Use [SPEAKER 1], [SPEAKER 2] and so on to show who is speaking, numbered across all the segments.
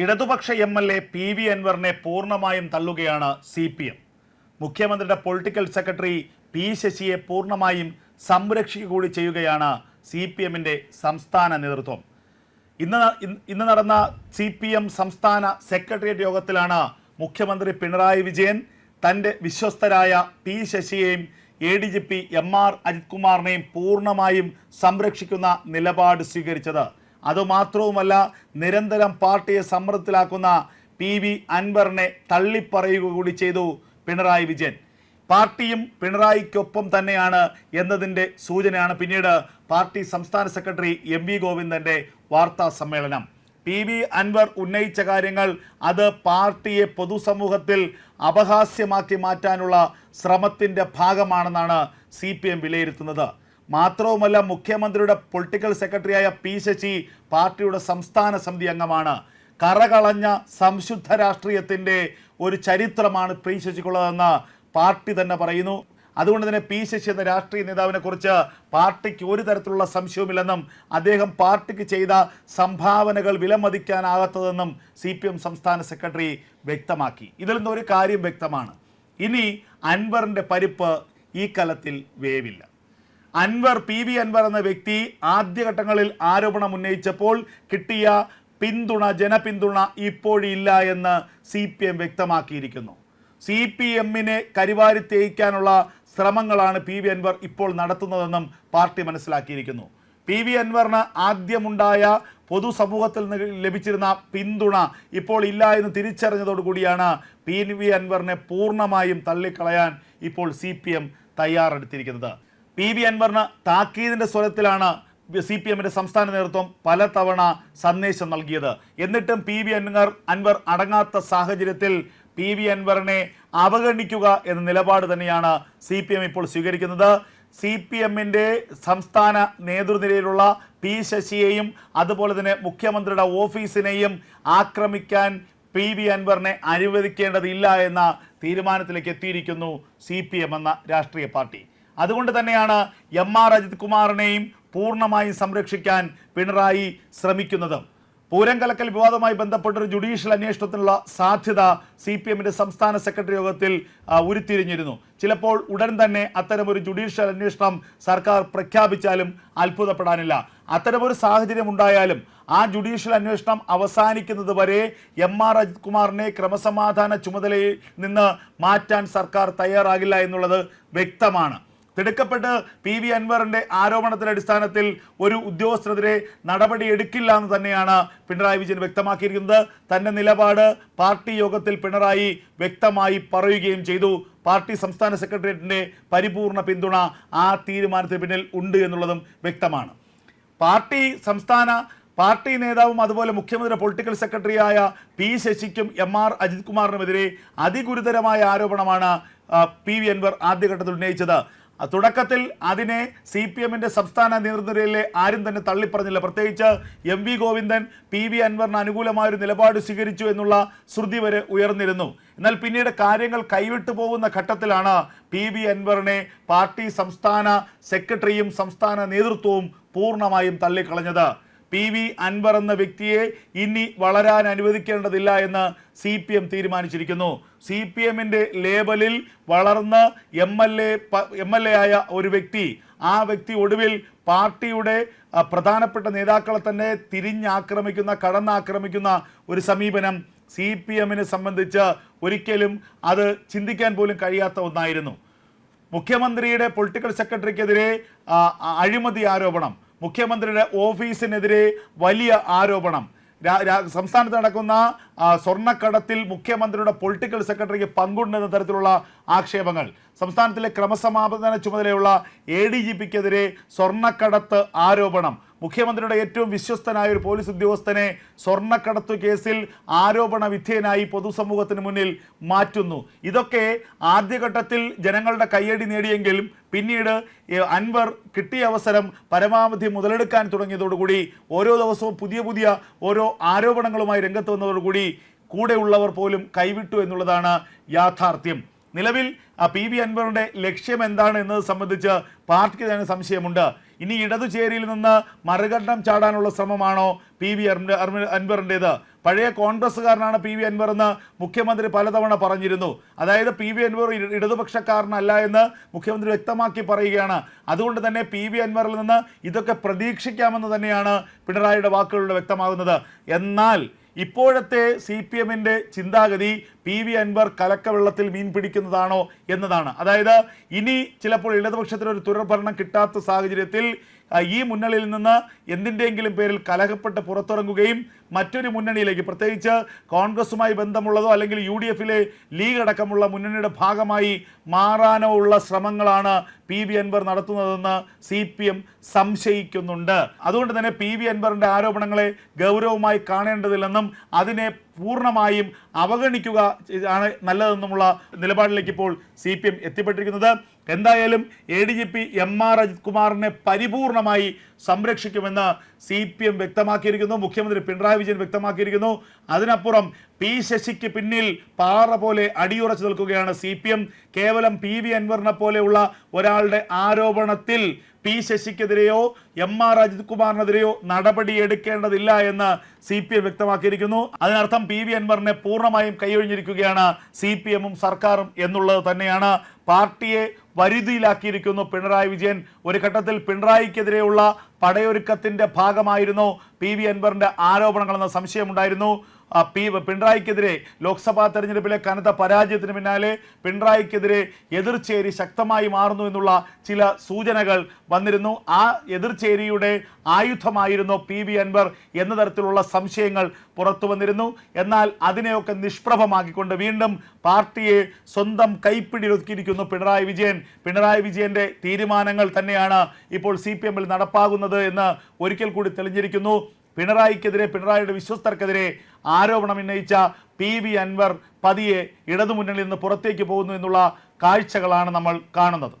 [SPEAKER 1] ഇടതുപക്ഷ M L A P V അൻവറിനെ പൂർണമായും തള്ളുകയാണ് സി പി എം. മുഖ്യമന്ത്രിയുടെ പൊളിറ്റിക്കൽ സെക്രട്ടറി പി ശശിയെ പൂർണമായും സംരക്ഷിക്കുക കൂടി ചെയ്യുകയാണ് സി പി എമ്മിന്റെ സംസ്ഥാന നേതൃത്വം. ഇന്ന് ഇന്ന് നടന്ന സി പി എം സംസ്ഥാന സെക്രട്ടേറിയറ്റ് യോഗത്തിലാണ് മുഖ്യമന്ത്രി പിണറായി വിജയൻ തന്റെ വിശ്വസ്തരായ P ശശിയെയും A D G P M R Ajith കുമാറിനെയും പൂർണമായും സംരക്ഷിക്കുന്ന നിലപാട് സ്വീകരിച്ചത്. അതുമാത്രവുമല്ല നിരന്തരം പാർട്ടിയെ സമ്മർദ്ദത്തിലാക്കുന്ന പി വി അൻവറിനെ തള്ളിപ്പറയുക കൂടി ചെയ്തു പിണറായി വിജയൻ. പാർട്ടിയും പിണറായിക്കൊപ്പം തന്നെയാണ് എന്നതിന്റെ സൂചനയാണ് പിന്നീട് പാർട്ടി സംസ്ഥാന സെക്രട്ടറി എം വി ഗോവിന്ദന്റെ വാർത്താ സമ്മേളനം. പി വി അൻവർ ഉന്നയിച്ച കാര്യങ്ങൾ അത് പാർട്ടിയെ പൊതുസമൂഹത്തിൽ അപഹാസ്യമാക്കി മാറ്റാനുള്ള ശ്രമത്തിന്റെ ഭാഗമാണെന്നാണ് സി വിലയിരുത്തുന്നത്. മാത്രവുമല്ല മുഖ്യമന്ത്രിയുടെ പൊളിറ്റിക്കൽ സെക്രട്ടറിയായ പി ശശി പാർട്ടിയുടെ സംസ്ഥാന സമിതി അംഗമാണ്. കറകളഞ്ഞ സംശുദ്ധ രാഷ്ട്രീയത്തിന്റെ ഒരു ചരിത്രമാണ് പി ശശിക്കുള്ളതെന്ന് പാർട്ടി തന്നെ പറയുന്നു. അതുകൊണ്ട് തന്നെ പി ശശി എന്ന രാഷ്ട്രീയ നേതാവിനെ കുറിച്ച് പാർട്ടിക്ക് ഒരു തരത്തിലുള്ള സംശയവുമില്ലെന്നും അദ്ദേഹം പാർട്ടിക്ക് ചെയ്ത സംഭാവനകൾ വിലമതിക്കാനാകാത്തതെന്നും സി പി എം സംസ്ഥാന സെക്രട്ടറി വ്യക്തമാക്കി. ഇതിൽ നിന്നൊരു കാര്യം വ്യക്തമാണ്. ഇനി അൻവറിന്റെ പരിപ്പ് ഈ കലത്തിൽ വേവില്ല. അൻവർ പി വി അൻവർ എന്ന വ്യക്തി ആദ്യഘട്ടങ്ങളിൽ ആരോപണം ഉന്നയിച്ചപ്പോൾ കിട്ടിയ പിന്തുണ ജനപിന്തുണ ഇപ്പോഴില്ല എന്ന് സി പി എം വ്യക്തമാക്കിയിരിക്കുന്നു. സി പി എമ്മിനെ കരിവാരി തേയ്ക്കാനുള്ള ശ്രമങ്ങളാണ് പി വി അൻവർ ഇപ്പോൾ നടത്തുന്നതെന്നും പാർട്ടി മനസ്സിലാക്കിയിരിക്കുന്നു. പി വി അൻവറിന് ആദ്യമുണ്ടായ പൊതുസമൂഹത്തിൽ നിന്ന് ലഭിച്ചിരുന്ന പിന്തുണ ഇപ്പോൾ ഇല്ല എന്ന് തിരിച്ചറിഞ്ഞതോടുകൂടിയാണ് പി വി അൻവറിനെ പൂർണമായും തള്ളിക്കളയാൻ ഇപ്പോൾ സി പി എം തയ്യാറെടുത്തിരിക്കുന്നത്. പി വി അൻവറിന് താക്കീതിന്റെ സ്വരത്തിലാണ് സി പി എമ്മിന്റെ സംസ്ഥാന നേതൃത്വം പലതവണ സന്ദേശം നൽകിയത്. എന്നിട്ടും പി വി അൻവർ അൻവർ അടങ്ങാത്ത സാഹചര്യത്തിൽ പി വി അൻവറിനെ അവഗണിക്കുക എന്ന നിലപാട് തന്നെയാണ് സി പി എം ഇപ്പോൾ സ്വീകരിക്കുന്നത്. സി പി എമ്മിന്റെ സംസ്ഥാന നേതൃനിരയിലുള്ള പി ശശിയെയും അതുപോലെ തന്നെ മുഖ്യമന്ത്രിയുടെ ഓഫീസിനെയും ആക്രമിക്കാൻ പി വി അൻവറിനെ അനുവദിക്കേണ്ടതില്ല എന്ന തീരുമാനത്തിലേക്ക് എത്തിയിരിക്കുന്നു സി പി എം എന്ന രാഷ്ട്രീയ പാർട്ടി. അതുകൊണ്ട് തന്നെയാണ് എം ആർ അജിത് കുമാറിനെയും പൂർണമായും സംരക്ഷിക്കാൻ പിണറായി ശ്രമിക്കുന്നത്. പൂരം കലക്കൽ വിവാദവുമായി ബന്ധപ്പെട്ടൊരു ജുഡീഷ്യൽ അന്വേഷണത്തിനുള്ള സാധ്യത സി പി എമ്മിന്റെ സംസ്ഥാന സെക്രട്ടറി യോഗത്തിൽ ഉരുത്തിരിഞ്ഞിരുന്നു. ചിലപ്പോൾ ഉടൻ തന്നെ അത്തരമൊരു ജുഡീഷ്യൽ അന്വേഷണം സർക്കാർ പ്രഖ്യാപിച്ചാലും അത്ഭുതപ്പെടാനില്ല. അത്തരമൊരു സാഹചര്യം ഉണ്ടായാലും ആ ജുഡീഷ്യൽ അന്വേഷണം അവസാനിക്കുന്നത് വരെ എം ആർ അജിത് കുമാറിനെ ക്രമസമാധാന ചുമതലയിൽ നിന്ന് മാറ്റാൻ സർക്കാർ തയ്യാറാകില്ല എന്നുള്ളത് വ്യക്തമാണ്. തിടുക്കപ്പെട്ട് പി വി അൻവറിന്റെ ആരോപണത്തിന്റെ അടിസ്ഥാനത്തിൽ ഒരു ഉദ്യോഗസ്ഥനെതിരെ നടപടി എടുക്കില്ല എന്ന് തന്നെയാണ് പിണറായി വിജയൻ വ്യക്തമാക്കിയിരിക്കുന്നത്. തന്റെ നിലപാട് പാർട്ടി യോഗത്തിൽ പിണറായി വ്യക്തമായി പറയുകയും ചെയ്തു. പാർട്ടി സംസ്ഥാന സെക്രട്ടേറിയറ്റിന്റെ പരിപൂർണ പിന്തുണ ആ തീരുമാനത്തിന് പിന്നിൽ ഉണ്ട് എന്നുള്ളതും വ്യക്തമാണ്. പാർട്ടി സംസ്ഥാന പാർട്ടി നേതാവും അതുപോലെ മുഖ്യമന്ത്രി പൊളിറ്റിക്കൽ സെക്രട്ടറിയായ പി ശശിക്കും എം ആർ അജിത് കുമാറിനുമെതിരെ അതിഗുരുതരമായ ആരോപണമാണ് പി വി അൻവർ ആദ്യഘട്ടത്തിൽ ഉന്നയിച്ചത്. തുടക്കത്തിൽ അതിനെ സി പി എമ്മിന്റെ സംസ്ഥാന നേതൃനിരയിലെ ആരും തന്നെ തള്ളിപ്പറഞ്ഞില്ല. പ്രത്യേകിച്ച് M V Govindan P V അൻവറിന് അനുകൂലമായൊരു നിലപാട് സ്വീകരിച്ചു എന്നുള്ള ശ്രുതി വരെ ഉയർന്നിരുന്നു. എന്നാൽ പിന്നീട് കാര്യങ്ങൾ കൈവിട്ടു പോകുന്ന ഘട്ടത്തിലാണ് പി വി അൻവറിനെ പാർട്ടി സംസ്ഥാന സെക്രട്ടറിയും സംസ്ഥാന നേതൃത്വവും പൂർണമായും തള്ളിക്കളഞ്ഞത്. പി വി അൻവർ എന്ന വ്യക്തിയെ ഇനി വളരാൻ അനുവദിക്കേണ്ടതില്ല എന്ന് സി പി എം തീരുമാനിച്ചിരിക്കുന്നു. സി പി എമ്മിന്റെ ലേബലിൽ വളർന്ന് M L A M L A ആയ ഒരു വ്യക്തി ആ വ്യക്തി ഒടുവിൽ പാർട്ടിയുടെ പ്രധാനപ്പെട്ട നേതാക്കളെ തന്നെ തിരിഞ്ഞാക്രമിക്കുന്ന കടന്നാക്രമിക്കുന്ന ഒരു സമീപനം സി പി എമ്മിനെ സംബന്ധിച്ച് ഒരിക്കലും അത് ചിന്തിക്കാൻ പോലും കഴിയാത്ത ഒന്നായിരുന്നു. മുഖ്യമന്ത്രിയുടെ പൊളിറ്റിക്കൽ സെക്രട്ടറിക്കെതിരെ അഴിമതി ആരോപണം മുഖ്യമന്ത്രിയുടെ ഓഫീസിനെതിരെ വലിയ ആരോപണം. സംസ്ഥാനത്ത് നടക്കുന്ന സ്വർണക്കടത്തിൽ മുഖ്യമന്ത്രിയുടെ പൊളിറ്റിക്കൽ സെക്രട്ടറിക്ക് പങ്കുണ്ടെന്ന തരത്തിലുള്ള ആക്ഷേപങ്ങൾ. സംസ്ഥാനത്തിലെ ക്രമസമാപന ചുമതലയുള്ള എ ഡി ജി പിക്കെതിരെ സ്വർണക്കടത്ത് ആരോപണം. മുഖ്യമന്ത്രിയുടെ ഏറ്റവും വിശ്വസ്തനായ ഒരു പോലീസ് ഉദ്യോഗസ്ഥനെ സ്വർണക്കടത്ത് കേസിൽ ആരോപണ വിധേയനായി പൊതുസമൂഹത്തിന് മുന്നിൽ മാറ്റുന്നു. ഇതൊക്കെ ആദ്യഘട്ടത്തിൽ ജനങ്ങളുടെ കയ്യടി നേടിയെങ്കിലും പിന്നീട് അൻവർ കിട്ടിയ അവസരം പരമാവധി മുതലെടുക്കാൻ തുടങ്ങിയതോടുകൂടി ഓരോ ദിവസവും പുതിയ പുതിയ ഓരോ ആരോപണങ്ങളുമായി രംഗത്ത് വന്നതോടുകൂടി കൂടെയുള്ളവർ പോലും കൈവിട്ടു എന്നുള്ളതാണ് യാഥാർത്ഥ്യം. നിലവിൽ പി വി അൻവറിന്റെ ലക്ഷ്യം എന്താണ് എന്നത് സംബന്ധിച്ച് പാർട്ടിക്ക് തന്നെ സംശയമുണ്ട്. ഇനി ഇടതുചേരിയിൽ നിന്ന് മറുകണ്ഠം ചാടാനുള്ള ശ്രമമാണോ പി വി അൻവറിന്റെത് പഴയ കോൺഗ്രസ്സുകാരനാണ് പി വി അൻവർ എന്ന് മുഖ്യമന്ത്രി പലതവണ പറഞ്ഞിരുന്നു. അതായത് പി വി അൻവർ ഇടതുപക്ഷക്കാരനല്ല എന്ന് മുഖ്യമന്ത്രി വ്യക്തമാക്കി പറയുകയാണ്. അതുകൊണ്ട് തന്നെ പി വി അൻവറിൽ നിന്ന് ഇതൊക്കെ പ്രതീക്ഷിക്കാമെന്ന് തന്നെയാണ് പിണറായിയുടെ വാക്കുകളിലൂടെ വ്യക്തമാകുന്നത്. എന്നാൽ ഇപ്പോഴത്തെ സി പി എമ്മിന്റെ ചിന്താഗതി പി വി അൻവർ കലക്കവെള്ളത്തിൽ മീൻ പിടിക്കുന്നതാണോ എന്നതാണ്. അതായത് ഇനി ചിലപ്പോൾ ഇടതുപക്ഷത്തിന് ഒരു തുടർഭരണം കിട്ടാത്ത സാഹചര്യത്തിൽ ഈ മുന്നണിയിൽ നിന്ന് എന്തിന്റെയെങ്കിലും പേരിൽ കലഹപ്പെട്ട് പുറത്തിറങ്ങുകയും മറ്റൊരു മുന്നണിയിലേക്ക് പ്രത്യേകിച്ച് കോൺഗ്രസുമായി ബന്ധമുള്ളതോ അല്ലെങ്കിൽ യു ഡി എഫിലെ ലീഗ് അടക്കമുള്ള മുന്നണിയുടെ ഭാഗമായി മാറാനോ ഉള്ള ശ്രമങ്ങളാണ് പി വി അൻവർ നടത്തുന്നതെന്ന് സി പി എം സംശയിക്കുന്നുണ്ട്. അതുകൊണ്ട് തന്നെ പി വി അൻവറിന്റെ ആരോപണങ്ങളെ ഗൗരവമായി കാണേണ്ടതില്ലെന്നും അതിനെ പൂർണമായും അവഗണിക്കുക ആണ് നല്ലതെന്നുമുള്ള നിലപാടിലേക്ക് ഇപ്പോൾ സി പി എം എത്തിപ്പെട്ടിരിക്കുന്നത്. എന്തായാലും A D G P M R Ajith കുമാറിനെ പരിപൂർണമായി സംരക്ഷിക്കുമെന്ന് സി പി എം വ്യക്തമാക്കിയിരിക്കുന്നു. മുഖ്യമന്ത്രി പിണറായി വിജയൻ വ്യക്തമാക്കിയിരിക്കുന്നു. അതിനപ്പുറം പി ശശിക്ക് പിന്നിൽ പാറ പോലെ അടിയുറച്ചു നിൽക്കുകയാണ് സി പി എം കേവലം പി വി അൻവറിനെ പോലെയുള്ള ഒരാളുടെ ആരോപണത്തിൽ പി ശശിക്കെതിരെയോ എം ആർ അജിത് കുമാറിനെതിരെയോ നടപടി എടുക്കേണ്ടതില്ല എന്ന് സി പി എം വ്യക്തമാക്കിയിരിക്കുന്നു. അതിനർത്ഥം പി വി അൻവറിനെ പൂർണമായും കൈയൊഴിഞ്ഞിരിക്കുകയാണ് സി പി എമ്മും സർക്കാരും എന്നുള്ളത് തന്നെയാണ്. പാർട്ടിയെ വരുതിയിലാക്കിയിരിക്കുന്നു പിണറായി വിജയൻ. ഒരു ഘട്ടത്തിൽ പിണറായിക്കെതിരെയുള്ള പടയൊരുക്കത്തിന്റെ ഭാഗമായിരുന്നു പി വി അൻവറിന്റെ ആരോപണങ്ങളെന്ന സംശയമുണ്ടായിരുന്നു. പി പിണറായിക്കെതിരെ ലോക്സഭാ തെരഞ്ഞെടുപ്പിലെ കനത്ത പരാജയത്തിന് പിന്നാലെ പിണറായിക്കെതിരെ എതിർചേരി ശക്തമായി മാറുന്നു എന്നുള്ള ചില സൂചനകൾ വന്നിരുന്നു. ആ എതിർചേരിയുടെ ആയുധമായിരുന്നു പി വി അൻവർ എന്ന തരത്തിലുള്ള സംശയങ്ങൾ പുറത്തു വന്നിരുന്നു. എന്നാൽ അതിനെയൊക്കെ നിഷ്പ്രഭമാക്കിക്കൊണ്ട് വീണ്ടും പാർട്ടിയെ സ്വന്തം കൈപ്പിടിയൊതുക്കിയിരിക്കുന്നു പിണറായി വിജയൻ. പിണറായി വിജയന്റെ തീരുമാനങ്ങൾ തന്നെയാണ് ഇപ്പോൾ സി നടപ്പാകുന്നത് എന്ന് ഒരിക്കൽ കൂടി തെളിഞ്ഞിരിക്കുന്നു. പിണറായിക്കെതിരെ പിണറായിയുടെ വിശ്വസ്തർക്കെതിരെ ആരോപണം ഉന്നയിച്ച പി വി അൻവർ പതിയെ ഇടതുമുന്നണിയിൽ നിന്ന് പുറത്തേക്ക് പോകുന്നു എന്നുള്ള കാഴ്ചകളാണ് നമ്മൾ കാണുന്നത്.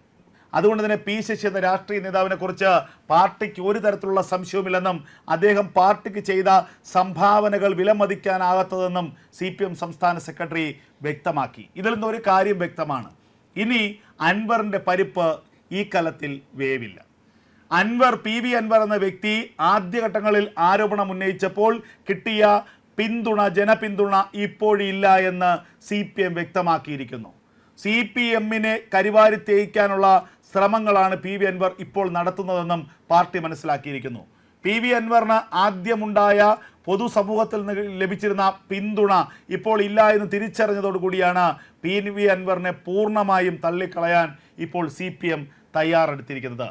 [SPEAKER 1] അതുകൊണ്ട് തന്നെ പി ശശി എന്ന രാഷ്ട്രീയ നേതാവിനെ കുറിച്ച് പാർട്ടിക്ക് ഒരു തരത്തിലുള്ള സംശയവുമില്ലെന്നും അദ്ദേഹം പാർട്ടിക്ക് ചെയ്ത സംഭാവനകൾ വിലമതിക്കാനാകാത്തതെന്നും സി പി എം സംസ്ഥാന സെക്രട്ടറി വ്യക്തമാക്കി. ഇതിൽ നിന്ന് ഒരു കാര്യം വ്യക്തമാണ്. ഇനി അൻവറിന്റെ പരിപ്പ് ഈ കലത്തിൽ വേവില്ല. അൻവർ പി വി അൻവർ എന്ന വ്യക്തി ആദ്യഘട്ടങ്ങളിൽ ആരോപണം ഉന്നയിച്ചപ്പോൾ കിട്ടിയ പിന്തുണ ജനപിന്തുണ ഇപ്പോഴില്ല എന്ന് സി പി എം വ്യക്തമാക്കിയിരിക്കുന്നു. സി പി എമ്മിനെ കരിവാരി തേയ്ക്കാനുള്ള ശ്രമങ്ങളാണ് പി വി അൻവർ ഇപ്പോൾ നടത്തുന്നതെന്നും പാർട്ടി മനസ്സിലാക്കിയിരിക്കുന്നു. പി വി അൻവറിന് ആദ്യമുണ്ടായ പൊതുസമൂഹത്തിൽ നിന്ന് ലഭിച്ചിരുന്ന പിന്തുണ ഇപ്പോൾ ഇല്ല എന്ന് തിരിച്ചറിഞ്ഞതോടുകൂടിയാണ് പി വി അൻവറിനെ പൂർണമായും തള്ളിക്കളയാൻ ഇപ്പോൾ സി പി എം തയ്യാറെടുത്തിരിക്കുന്നത്.